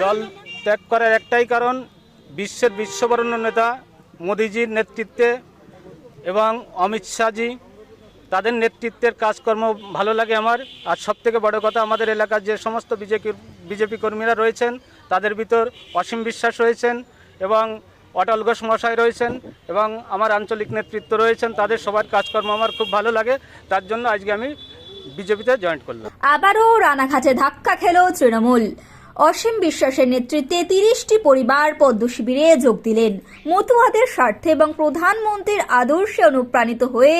দল ত্যাগ করার একটাই কারণ বিশ্বের বিশ্ববরণ্য নেতা মোদিজির নেতৃত্বে এবং অমিত শাহজি। তাদের নেতৃত্বের কাজকর্ম ভালো লাগে আমার। আর সব থেকে বড় কথা, আমাদের এলাকার যে সমস্ত বিজেপি বিজেপি কর্মীরা রয়েছেন, তাদের ভিতর অসীম বিশ্বাস রয়েছেন। এবং অটল ঘোষ মশাই রয়েছেন এবং আমার আঞ্চলিক নেতৃত্ব রয়েছেন, তাদের সবার কাজকর্ম আমার খুব ভালো লাগে। তার জন্য আজকে আমি বিজেপিতে জয়েন করলাম। আবারও রানাঘাটে ধাক্কা খেল তৃণমূল। অসীম বিশ্বাসের নেতৃত্বে তিরিশটি পরিবার পদ্ম শিবিরে যোগ দিলেন। মতুয়াদের স্বার্থে এবং প্রধানমন্ত্রীর আদর্শে অনুপ্রাণিত হয়ে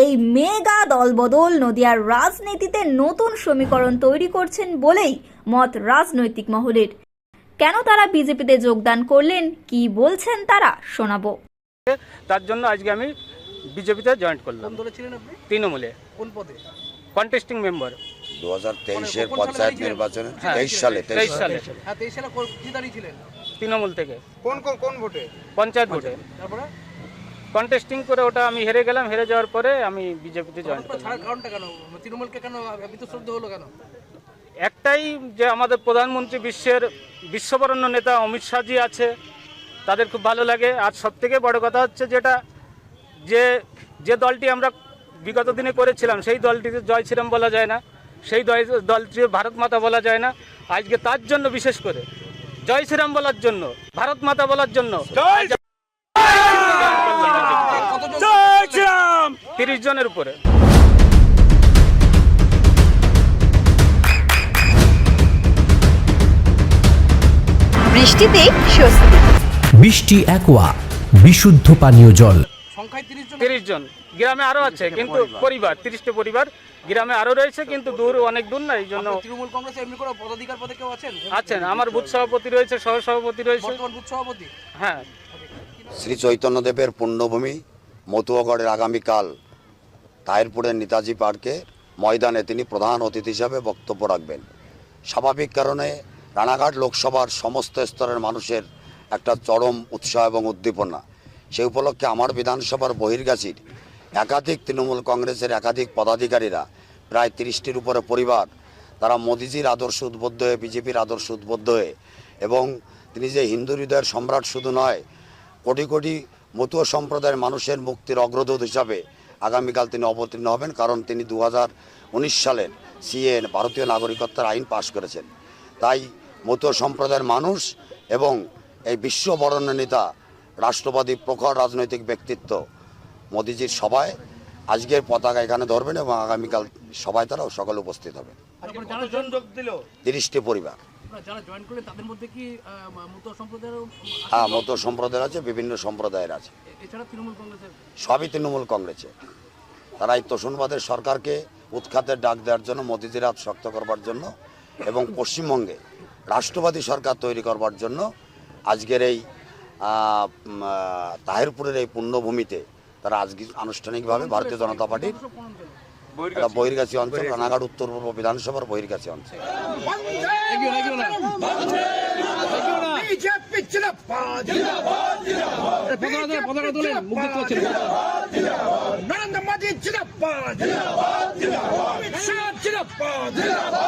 এই মেগা দলবদল নদিয়ার রাজনীতিতে নতুন সমীকরণ তৈরি করছেন বলেই মত রাজনৈতিক মহলের। কেন তারা বিজেপিতে যোগদান করলেন? কি বলছেন তারা? শোনাবো। তার জন্য আজকে আমি বিজেপিতে জয়েন করলাম। তৃণমূলে। কোন পদে? কন্টেস্টিং মেম্বার দু হাজার তেইশের পঞ্চায়েত নির্বাচনে? হ্যাঁ, তেইশ সালে তেইশ তেইশ সালে। হ্যাঁ তৃণমূল থেকে। কোন কোন কোন ভোটে? পঞ্চায়েত ভোটে। তারপরে? কন্টেস্টিং করে ওটা আমি হেরে গেলাম। হেরে যাওয়ার পরে আমি বিজেপিতে জয়েন করলাম। কারণটা কেন? তৃণমূলকে কেন বিতশ্রদ্ধ হলো কেন? একটাই যে আমাদের প্রধানমন্ত্রী বিশ্বের বিশ্ববরণ্য নেতা অমিত শাহজি আছে তাদের খুব ভালো লাগে। আর সব থেকে বড় কথা হচ্ছে যেটা যে যে দলটি আমরা বিগত দিনে করেছিলাম সেই দলটিতে জয় শ্রীরাম বলা যায় না সেই দল- দলটি ভারত মাতা বলা যায় না। আজকে তার জন্য বিশেষ করে জয় শ্রীরাম বলার জন্য ভারত মাতা বলার জন্য তিরিশ জনের উপরে। বৃষ্টিতে স্বস্তি। বৃষ্টি অ্যাকোয়া বিশুদ্ধ পানীয় জল। সংখ্যায় তিরিশ জন। তিরিশ জন। গ্রামে আরও আছে কিন্তু পরিবার। তিরিশটা পরিবার। গ্রামে আরও রয়েছে কিন্তু দূর অনেক দূর না এই জন্য তৃণমূল কংগ্রেস এমনি করে পদাধিকার পদে কেউ আছেন? আছেন আমার বুথ সভাপতি রয়েছে সহ সভাপতি রয়েছে। বুথ সভাপতি? হ্যাঁ। শ্রী চৈতন্যদেবের পুণ্যভূমি মতুয়াগড়ের আগামীকাল তাহিরপুরের নেতাজি পার্কে ময়দানে তিনি প্রধান অতিথি হিসাবে বক্তব্য রাখবেন। স্বাভাবিক কারণে রানাঘাট লোকসভার সমস্ত স্তরের মানুষের একটা চরম উৎসাহ এবং উদ্দীপনা। সেই উপলক্ষে আমার বিধানসভার বহির্গাছির একাধিক তৃণমূল কংগ্রেসের একাধিক পদাধিকারীরা, প্রায় তিরিশটির উপরে পরিবার, তারা মোদিজির আদর্শ উদ্বুদ্ধ হয়ে, বিজেপির আদর্শ উদ্বুদ্ধ হয়ে এবং তিনি যে হিন্দু হৃদয়ের সম্রাট শুধু নয়, কোটি কোটি মতুয়া সম্প্রদায়ের মানুষের মুক্তির অগ্রদূত হিসাবে আগামীকাল তিনি অবতীর্ণ হবেন কারণ তিনি দু সালের সিএ ভারতীয় নাগরিকত্বের আইন পাশ করেছেন। তাই মতুয়া সম্প্রদায়ের মানুষ এবং এই বিশ্ব বরণ্য নেতা রাষ্ট্রবাদী প্রখর রাজনৈতিক ব্যক্তিত্ব মোদিজির সভায় আজকের পতাকা এখানে ধরবেন এবং আগামীকাল সবাই তারাও সকলে উপস্থিত দিল? তিরিশটি পরিবার। মতো হ্যাঁ মতো সম্প্রদায়ের আছে বিভিন্ন সম্প্রদায়ের আছে। এছাড়া তৃণমূল কংগ্রেসের? সবই তৃণমূল কংগ্রেসে তারা এই তোষণবাদের সরকারকে উৎখাতের ডাক দেওয়ার জন্য মোদিজির হাত শক্ত করবার জন্য এবং পশ্চিমবঙ্গে রাষ্ট্রবাদী সরকার তৈরি করবার জন্য আজকের এই তাহিরপুরের এই পুণ্যভূমিতে তারা আজকে আনুষ্ঠানিকভাবে ভারতীয় জনতা পার্টির একটা বহির্গাছী অঞ্চল রানাঘাট উত্তর পূর্ব বিধানসভার বহির্গাছী অঞ্চল। Narendra Modi Amit Shah